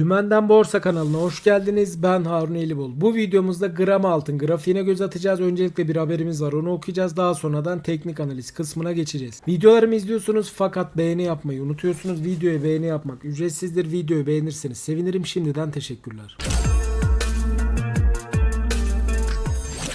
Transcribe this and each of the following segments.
Dümenden Borsa kanalına hoş geldiniz. Ben Harun Elibol. Bu videomuzda gram altın grafiğine göz atacağız. Öncelikle bir haberimiz var onu okuyacağız. Daha sonradan teknik analiz kısmına geçeceğiz. Videolarımı izliyorsunuz fakat beğeni yapmayı unutuyorsunuz. Videoya beğeni yapmak ücretsizdir. Videoyu beğenirseniz sevinirim. Şimdiden teşekkürler.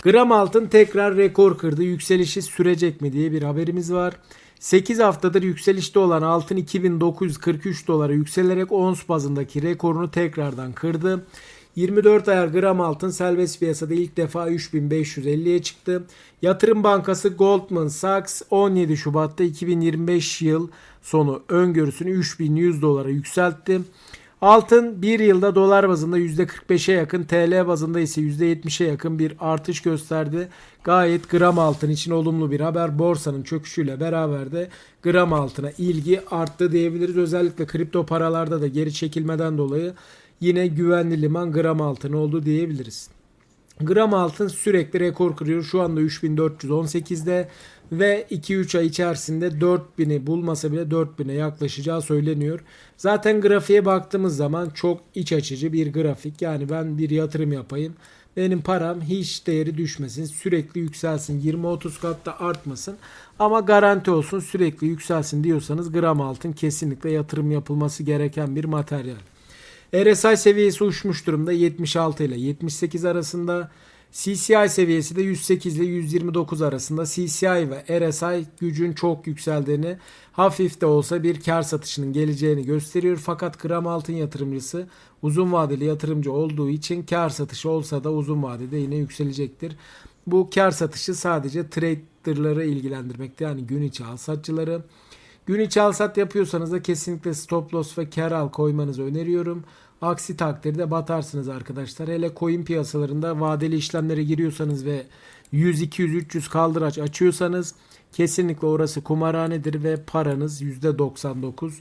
Gram altın tekrar rekor kırdı. Yükselişi sürecek mi diye bir haberimiz var. 8 haftadır yükselişte olan altın 2943 dolara yükselerek ons bazındaki rekorunu tekrardan kırdı. 24 ayar gram altın serbest piyasada ilk defa 3550'ye çıktı. Yatırım Bankası Goldman Sachs 17 Şubat'ta 2025 yıl sonu öngörüsünü 3100 dolara yükseltti. Altın bir yılda dolar bazında %45'e yakın, TL bazında ise %70'e yakın bir artış gösterdi. Gayet gram altın için olumlu bir haber. Borsanın çöküşüyle beraber de gram altına ilgi arttı diyebiliriz. Özellikle kripto paralarda da geri çekilmeden dolayı yine güvenli liman gram altın oldu diyebiliriz. Gram altın sürekli rekor kırıyor. Şu anda 3418'de ve 2-3 ay içerisinde 4000'i bulmasa bile 4000'e yaklaşacağı söyleniyor. Zaten grafiğe baktığımız zaman çok iç açıcı bir grafik. Yani ben bir yatırım yapayım. Benim param hiç değeri düşmesin. Sürekli yükselsin. 20-30 katta artmasın. Ama garanti olsun sürekli yükselsin diyorsanız gram altın kesinlikle yatırım yapılması gereken bir materyal. RSI seviyesi uçmuş durumda 76 ile 78 arasında. CCI seviyesi de 108 ile 129 arasında. CCI ve RSI gücün çok yükseldiğini, hafif de olsa bir kar satışının geleceğini gösteriyor. Fakat gram altın yatırımcısı uzun vadeli yatırımcı olduğu için kar satışı olsa da uzun vadede yine yükselecektir. Bu kar satışı sadece traderları ilgilendirmekte. Yani gün içi al satçıları. Gün içi al yapıyorsanız da kesinlikle stop loss ve kar al koymanızı öneriyorum. Aksi takdirde batarsınız arkadaşlar. Hele coin piyasalarında vadeli işlemlere giriyorsanız ve 100, 200, 300 kaldıraç açıyorsanız kesinlikle orası kumarhanedir ve paranız %99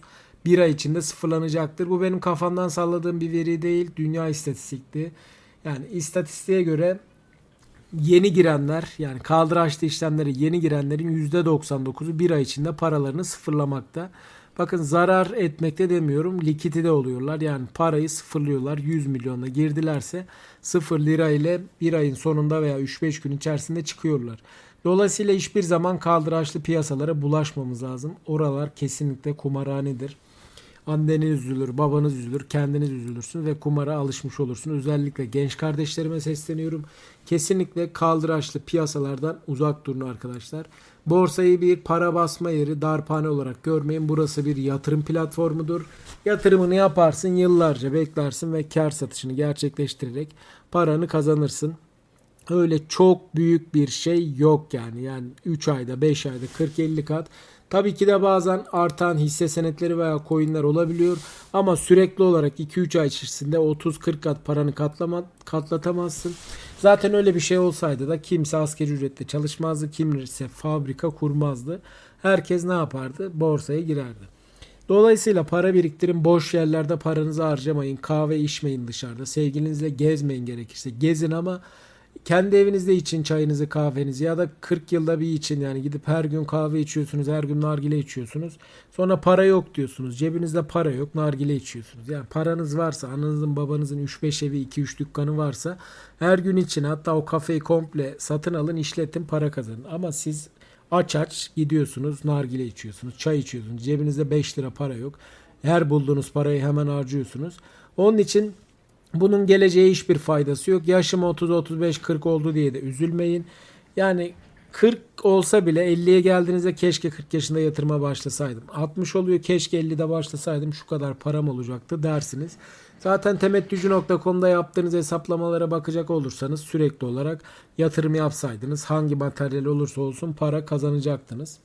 bir ay içinde sıfırlanacaktır. Bu benim kafamdan salladığım bir veri değil. Dünya istatistikti. Yani istatistiğe göre yeni girenler yani kaldıraçlı işlemlere yeni girenlerin %99'u bir ay içinde paralarını sıfırlamakta. Bakın zarar etmekte demiyorum likidite oluyorlar. Yani parayı sıfırlıyorlar. 100 milyonla girdilerse 0 lira ile bir ayın sonunda veya 3-5 gün içerisinde çıkıyorlar. Dolayısıyla hiçbir zaman kaldıraçlı piyasalara bulaşmamız lazım. Oralar kesinlikle kumarhanedir. Anneniz üzülür, babanız üzülür, kendiniz üzülürsün ve kumara alışmış olursun. Özellikle genç kardeşlerime sesleniyorum. Kesinlikle kaldıraçlı piyasalardan uzak durun arkadaşlar. Borsayı bir para basma yeri, darphane olarak görmeyin. Burası bir yatırım platformudur. Yatırımını yaparsın, yıllarca beklersin ve kar satışını gerçekleştirerek paranı kazanırsın. Öyle çok büyük bir şey yok yani. Yani 3 ayda, 5 ayda 40-50 kat Tabii ki de bazen artan hisse senetleri veya coinler olabiliyor. Ama sürekli olarak 2-3 ay içerisinde 30-40 kat paranı katlama, katlatamazsın. Zaten öyle bir şey olsaydı da kimse askeri ücretle çalışmazdı. Kimse fabrika kurmazdı. Herkes ne yapardı? Borsaya girerdi. Dolayısıyla para biriktirin. Boş yerlerde paranızı harcamayın. Kahve içmeyin dışarıda. Sevgilinizle gezmeyin gerekirse. Gezin ama kendi evinizde için çayınızı kahvenizi ya da 40 yılda bir için yani gidip her gün kahve içiyorsunuz her gün nargile içiyorsunuz. Sonra para yok diyorsunuz. Cebinizde para yok nargile içiyorsunuz. Yani paranız varsa ananızın babanızın 3-5 evi 2-3 dükkanı varsa her gün için hatta o kafeyi komple satın alın işletin para kazanın. Ama siz aç aç gidiyorsunuz nargile içiyorsunuz çay içiyorsunuz. Cebinizde 5 lira para yok. Her bulduğunuz parayı hemen harcıyorsunuz. Onun için bunun geleceğe hiçbir faydası yok. Yaşım 30, 35, 40 oldu diye de üzülmeyin. Yani 40 olsa bile 50'ye geldiğinizde keşke 40 yaşında yatırıma başlasaydım. 60 oluyor keşke 50'de başlasaydım şu kadar param olacaktı dersiniz. Zaten temettücü.com'da yaptığınız hesaplamalara bakacak olursanız sürekli olarak yatırım yapsaydınız hangi materyal olursa olsun para kazanacaktınız.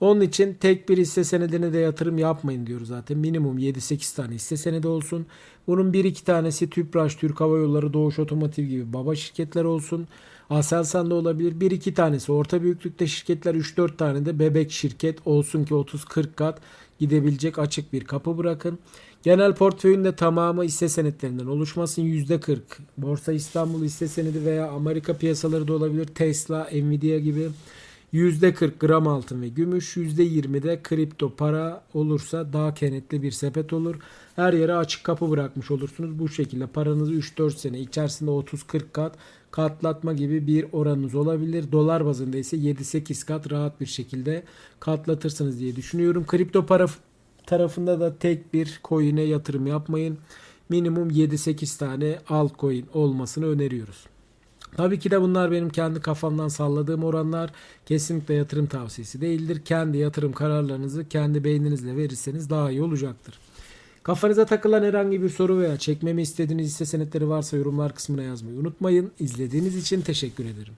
Onun için tek bir hisse senedine de yatırım yapmayın diyoruz zaten. Minimum 7-8 tane hisse senedi olsun. Bunun 1-2 tanesi Tüpraş, Türk Hava Yolları, Doğuş Otomotiv gibi baba şirketler olsun. Aselsan da olabilir. 1-2 tanesi orta büyüklükte şirketler, 3-4 tane de bebek şirket olsun ki 30-40 kat gidebilecek açık bir kapı bırakın. Genel portföyün de tamamı hisse senetlerinden oluşmasın. %40 Borsa İstanbul hisse senedi veya Amerika piyasaları da olabilir. Tesla, Nvidia gibi %40 gram altın ve gümüş, %20 de kripto para olursa daha kenetli bir sepet olur. Her yere açık kapı bırakmış olursunuz. Bu şekilde paranızı 3-4 sene içerisinde 30-40 kat katlatma gibi bir oranınız olabilir. Dolar bazında ise 7-8 kat rahat bir şekilde katlatırsınız diye düşünüyorum. Kripto para tarafında da tek bir coin'e yatırım yapmayın. Minimum 7-8 tane altcoin olmasını öneriyoruz. Tabii ki de bunlar benim kendi kafamdan salladığım oranlar. Kesinlikle yatırım tavsiyesi değildir. Kendi yatırım kararlarınızı kendi beyninizle verirseniz daha iyi olacaktır. Kafanıza takılan herhangi bir soru veya çekmemi istediğiniz hisse senetleri varsa yorumlar kısmına yazmayı unutmayın. İzlediğiniz için teşekkür ederim.